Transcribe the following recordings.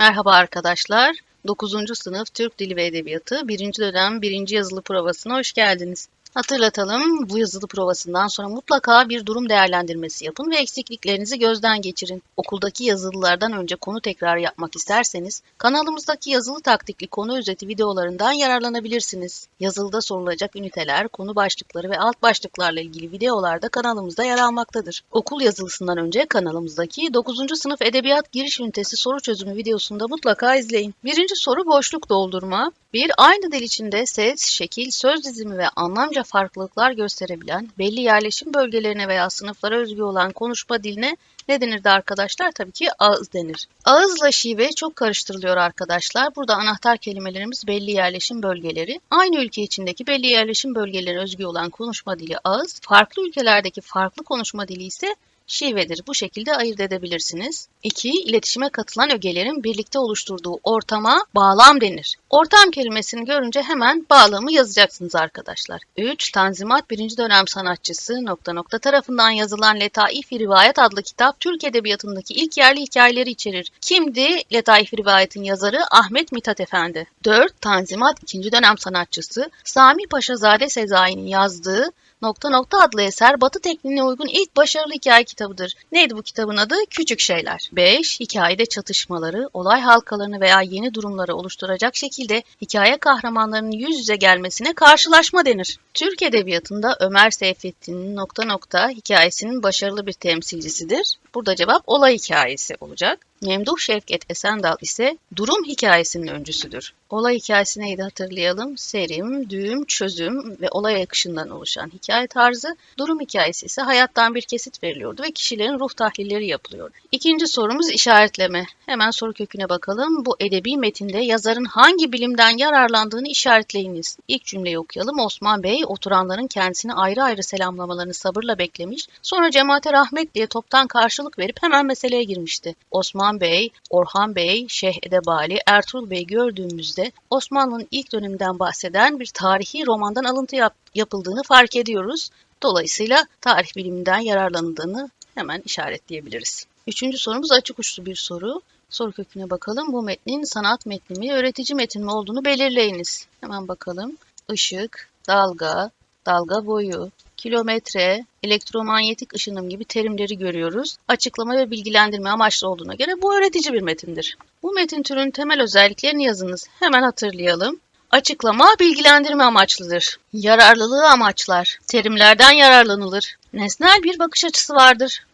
Merhaba arkadaşlar. 9. sınıf Türk Dili ve Edebiyatı 1. dönem 1. yazılı provasına hoş geldiniz. Hatırlatalım, bu yazılı provasından sonra mutlaka bir durum değerlendirmesi yapın ve eksikliklerinizi gözden geçirin. Okuldaki yazılılardan önce konu tekrarı yapmak isterseniz, kanalımızdaki yazılı taktikli konu özeti videolarından yararlanabilirsiniz. Yazılıda sorulacak üniteler, konu başlıkları ve alt başlıklarla ilgili videolar da kanalımızda yer almaktadır. Okul yazılısından önce kanalımızdaki 9. sınıf edebiyat giriş ünitesi soru çözümü videosunu da mutlaka izleyin. Birinci soru boşluk doldurma. Bir aynı dil içinde ses, şekil, söz dizimi ve anlamca farklılıklar gösterebilen, belli yerleşim bölgelerine veya sınıflara özgü olan konuşma diline ne denirdi arkadaşlar? Tabii ki ağız denir. Ağızla şive çok karıştırılıyor arkadaşlar. Burada anahtar kelimelerimiz belli yerleşim bölgeleri. Aynı ülke içindeki belli yerleşim bölgeleri özgü olan konuşma dili ağız, farklı ülkelerdeki farklı konuşma dili ise şivedir. Bu şekilde ayırt edebilirsiniz. 2. İletişime katılan ögelerin birlikte oluşturduğu ortama bağlam denir. Ortam kelimesini görünce hemen bağlamı yazacaksınız arkadaşlar. 3. Tanzimat 1. dönem sanatçısı nokta nokta tarafından yazılan Letaif-i Rivayet adlı kitap Türk Edebiyatı'ndaki ilk yerli hikayeleri içerir. Kimdi Letaif-i Rivayet'in yazarı? Ahmet Mithat Efendi. 4. Tanzimat 2. dönem sanatçısı Sami Paşazade Sezai'nin yazdığı Nokta Nokta adlı eser Batı tekniğine uygun ilk başarılı hikaye kitabıdır. Neydi bu kitabın adı? Küçük Şeyler. 5. Hikayede çatışmaları, olay halkalarını veya yeni durumları oluşturacak şekilde hikaye kahramanlarının yüz yüze gelmesine karşılaşma denir. Türk Edebiyatı'nda Ömer Seyfettin'in nokta nokta hikayesinin başarılı bir temsilcisidir. Burada cevap olay hikayesi olacak. Memduh Şevket Esendal ise durum hikayesinin öncüsüdür. Olay hikayesi neydi hatırlayalım. Serim, düğüm, çözüm ve olay akışından oluşan hikaye tarzı. Durum hikayesi ise hayattan bir kesit veriliyordu ve kişilerin ruh tahlilleri yapılıyordu. İkinci sorumuz işaretleme. Hemen soru köküne bakalım. Bu edebi metinde yazarın hangi bilimden yararlandığını işaretleyiniz. İlk cümleyi okuyalım. Osman Bey oturanların kendisini ayrı ayrı selamlamalarını sabırla beklemiş. Sonra cemaate rahmet diye toptan karşılık verip hemen meseleye girmişti. Osman Bey, Orhan Bey, Şeyh Edebali, Ertuğrul Bey gördüğümüzde Osmanlı'nın ilk döneminden bahseden bir tarihi romandan alıntı yap- yapıldığını fark ediyoruz. Dolayısıyla tarih biliminden yararlanıldığını hemen işaretleyebiliriz. Üçüncü sorumuz açık uçlu bir soru. Soru köküne bakalım. Bu metnin sanat metni mi, öğretici metin mi olduğunu belirleyiniz. Hemen bakalım. Işık, dalga, dalga boyu, kilometre, elektromanyetik ışınım gibi terimleri görüyoruz. Açıklama ve bilgilendirme amaçlı olduğuna göre bu öğretici bir metindir. Bu metin türünün temel özelliklerini yazınız. Hemen hatırlayalım. Açıklama bilgilendirme amaçlıdır. Yararlılığı amaçlar. Terimlerden yararlanılır. Nesnel bir bakış açısı vardır.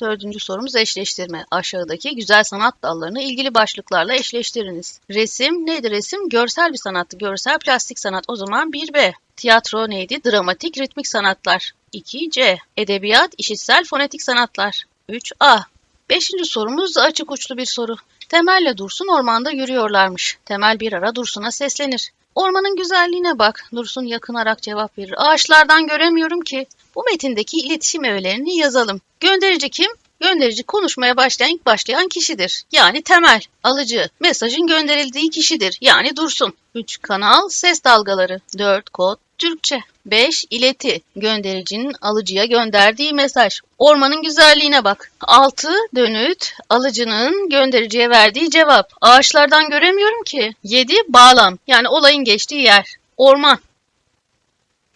Dördüncü sorumuz eşleştirme. Aşağıdaki güzel sanat dallarını ilgili başlıklarla eşleştiriniz. Resim neydi resim? Görsel bir sanattı. Görsel plastik sanat. O zaman 1B. Tiyatro neydi? Dramatik ritmik sanatlar. 2C. Edebiyat, işitsel fonetik sanatlar. 3A. Beşinci sorumuz açık uçlu bir soru. Temel'le Dursun ormanda yürüyorlarmış. Temel bir ara Dursun'a seslenir. Ormanın güzelliğine bak. Dursun yakınarak cevap verir. Ağaçlardan göremiyorum ki. Bu metindeki iletişim öğelerini yazalım. Gönderici kim? Gönderici konuşmaya başlayan ilk başlayan kişidir. Yani temel, alıcı, mesajın gönderildiği kişidir. Yani dursun. 3. Kanal, ses dalgaları. 4. Kod, Türkçe. 5. İleti, göndericinin alıcıya gönderdiği mesaj. Ormanın güzelliğine bak. 6. Dönüt, alıcının göndericiye verdiği cevap. Ağaçlardan göremiyorum ki. 7. Bağlam, yani olayın geçtiği yer. Orman.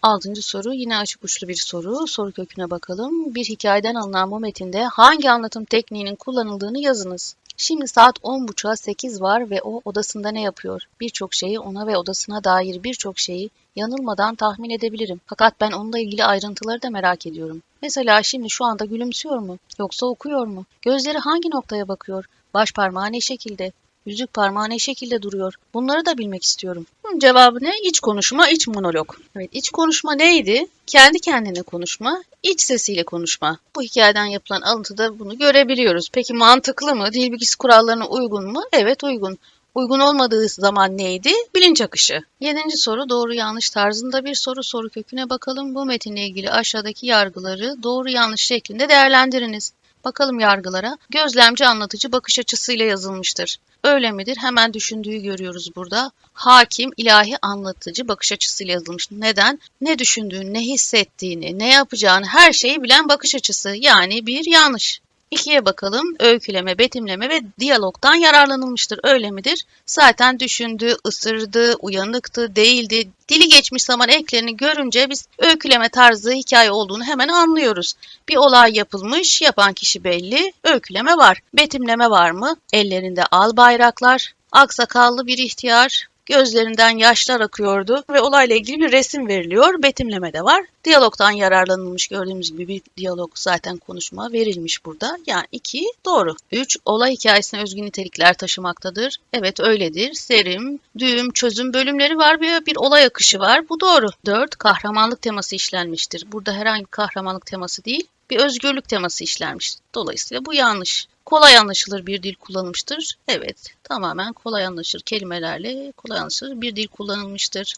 Altıncı soru yine açık uçlu bir soru. Soru köküne bakalım. Bir hikayeden alınan bu metinde hangi anlatım tekniğinin kullanıldığını yazınız. Şimdi saat 10.30'a 8 var ve o odasında ne yapıyor? Birçok şeyi ona ve odasına dair birçok şeyi yanılmadan tahmin edebilirim. Fakat ben onunla ilgili ayrıntıları da merak ediyorum. Mesela şimdi şu anda gülümsüyor mu? Yoksa okuyor mu? Gözleri hangi noktaya bakıyor? Baş parmağı ne şekilde? Yüzük parmağı ne şekilde duruyor? Bunları da bilmek istiyorum. Cevabı ne? İç konuşma, iç monolog. Evet, iç konuşma neydi? Kendi kendine konuşma, iç sesiyle konuşma. Bu hikayeden yapılan alıntıda bunu görebiliyoruz. Peki mantıklı mı? Dil bilgisi kurallarına uygun mu? Evet uygun. Uygun olmadığı zaman neydi? Bilinç akışı. Yedinci soru doğru yanlış tarzında bir soru. Soru köküne bakalım. Bu metinle ilgili aşağıdaki yargıları doğru yanlış şeklinde değerlendiriniz. Bakalım yargılara. Gözlemci anlatıcı bakış açısıyla yazılmıştır. Öyle midir? Hemen düşündüğü görüyoruz burada. Hakim, ilahi anlatıcı bakış açısıyla yazılmış. Neden? Ne düşündüğünü, ne hissettiğini, ne yapacağını her şeyi bilen bakış açısı. Yani bir yanlış. İkiye bakalım. Öyküleme, betimleme ve diyalogtan yararlanılmıştır. Öyle midir? Zaten düşündü, ısırdı, uyanıktı, değildi. Dili geçmiş zaman eklerini görünce biz öyküleme tarzı hikaye olduğunu hemen anlıyoruz. Bir olay yapılmış, yapan kişi belli, öyküleme var. Betimleme var mı? Ellerinde al bayraklar, aksakallı bir ihtiyar, Gözlerinden yaşlar akıyordu ve olayla ilgili bir resim veriliyor. Betimleme de var. Diyalogtan yararlanılmış gördüğümüz gibi bir diyalog zaten konuşma verilmiş burada. Yani iki doğru. Üç olay hikayesine özgü nitelikler taşımaktadır. Evet öyledir. Serim, düğüm, çözüm bölümleri var ve bir olay akışı var. Bu doğru. Dört kahramanlık teması işlenmiştir. Burada herhangi bir kahramanlık teması değil bir özgürlük teması işlenmiş. Dolayısıyla bu yanlış. Kolay anlaşılır bir dil kullanılmıştır. Evet, tamamen kolay anlaşılır kelimelerle kolay anlaşılır bir dil kullanılmıştır.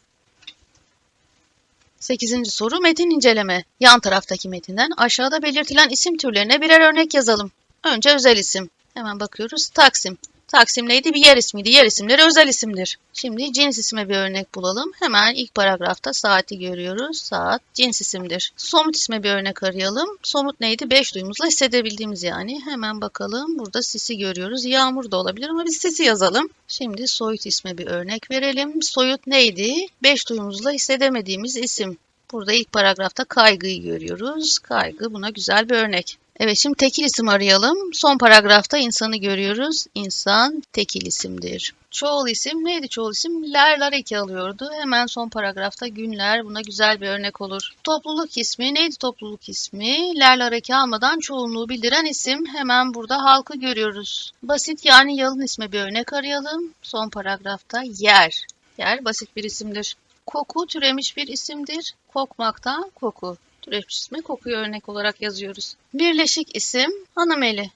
8. soru metin inceleme. Yan taraftaki metinden aşağıda belirtilen isim türlerine birer örnek yazalım. Önce özel isim. Hemen bakıyoruz. Taksim. Taksim neydi? Bir yer ismiydi. Yer isimleri özel isimdir. Şimdi cins isme bir örnek bulalım. Hemen ilk paragrafta saati görüyoruz. Saat cins isimdir. Somut isme bir örnek arayalım. Somut neydi? Beş duyumuzla hissedebildiğimiz yani. Hemen bakalım. Burada sisi görüyoruz. Yağmur da olabilir ama biz sisi yazalım. Şimdi soyut isme bir örnek verelim. Soyut neydi? Beş duyumuzla hissedemediğimiz isim. Burada ilk paragrafta kaygıyı görüyoruz. Kaygı buna güzel bir örnek. Evet şimdi tekil isim arayalım. Son paragrafta insanı görüyoruz. İnsan tekil isimdir. Çoğul isim neydi çoğul isim? Lerler eki alıyordu. Hemen son paragrafta günler buna güzel bir örnek olur. Topluluk ismi neydi topluluk ismi? Lerler eki almadan çoğunluğu bildiren isim. Hemen burada halkı görüyoruz. Basit yani yalın isme bir örnek arayalım. Son paragrafta yer. Yer basit bir isimdir. Koku türemiş bir isimdir. Kokmaktan koku türemiş ismi kokuyu örnek olarak yazıyoruz. Birleşik isim hanımeli.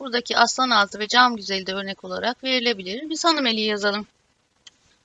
Buradaki aslan altı ve cam güzeli de örnek olarak verilebilir. Biz hanımeliyi yazalım.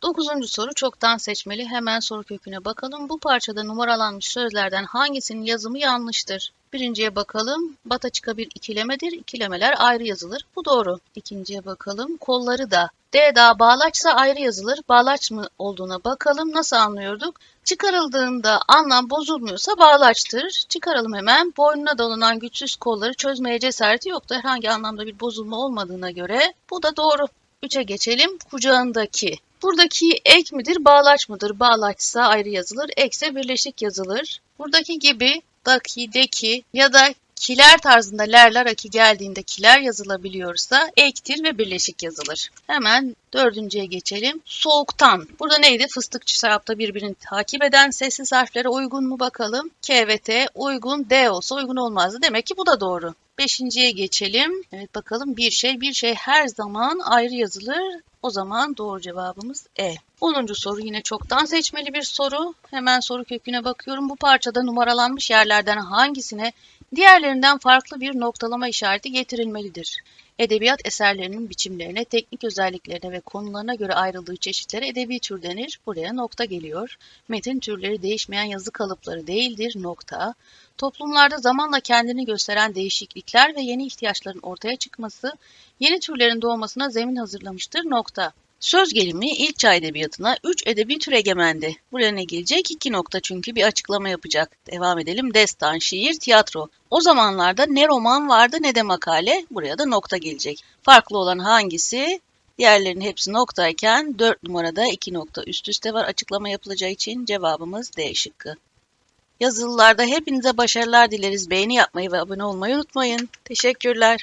Dokuzuncu soru çoktan seçmeli. Hemen soru köküne bakalım. Bu parçada numaralanmış sözlerden hangisinin yazımı yanlıştır? Birinciye bakalım. Bataçıka bir ikilemedir. İkilemeler ayrı yazılır. Bu doğru. İkinciye bakalım. Kolları da. D daha bağlaçsa ayrı yazılır. Bağlaç mı olduğuna bakalım. Nasıl anlıyorduk? Çıkarıldığında anlam bozulmuyorsa bağlaçtır. Çıkaralım hemen. Boynuna dolanan güçsüz kolları çözmeye cesareti yoktu. Herhangi anlamda bir bozulma olmadığına göre bu da doğru. Üçe geçelim. Kucağındaki. Buradaki ek midir, bağlaç mıdır? Bağlaçsa ayrı yazılır, ekse birleşik yazılır. Buradaki gibi daki, deki ya da kiler tarzında lerler aki geldiğinde kiler yazılabiliyorsa ektir ve birleşik yazılır. Hemen dördüncüye geçelim. Soğuktan. Burada neydi? Fıstıkçı şarapta birbirini takip eden sessiz harflere uygun mu bakalım? K ve T uygun, D olsa uygun olmazdı. Demek ki bu da doğru. Beşinciye geçelim. Evet bakalım bir şey bir şey her zaman ayrı yazılır. O zaman doğru cevabımız E. 10. soru yine çoktan seçmeli bir soru. Hemen soru köküne bakıyorum. Bu parçada numaralanmış yerlerden hangisine diğerlerinden farklı bir noktalama işareti getirilmelidir? Edebiyat eserlerinin biçimlerine, teknik özelliklerine ve konularına göre ayrıldığı çeşitlere edebi tür denir. Buraya nokta geliyor. Metin türleri değişmeyen yazı kalıpları değildir. Nokta. Toplumlarda zamanla kendini gösteren değişiklikler ve yeni ihtiyaçların ortaya çıkması, yeni türlerin doğmasına zemin hazırlamıştır. Nokta. Söz gelimi ilk çağ edebiyatına 3 edebi tür egemendi. Buraya ne gelecek? 2 nokta çünkü bir açıklama yapacak. Devam edelim. Destan, şiir, tiyatro. O zamanlarda ne roman vardı ne de makale. Buraya da nokta gelecek. Farklı olan hangisi? Diğerlerinin hepsi noktayken 4 numarada 2 nokta üst üste var açıklama yapılacağı için cevabımız D şıkkı. Yazılılarda hepinize başarılar dileriz. Beğeni yapmayı ve abone olmayı unutmayın. Teşekkürler.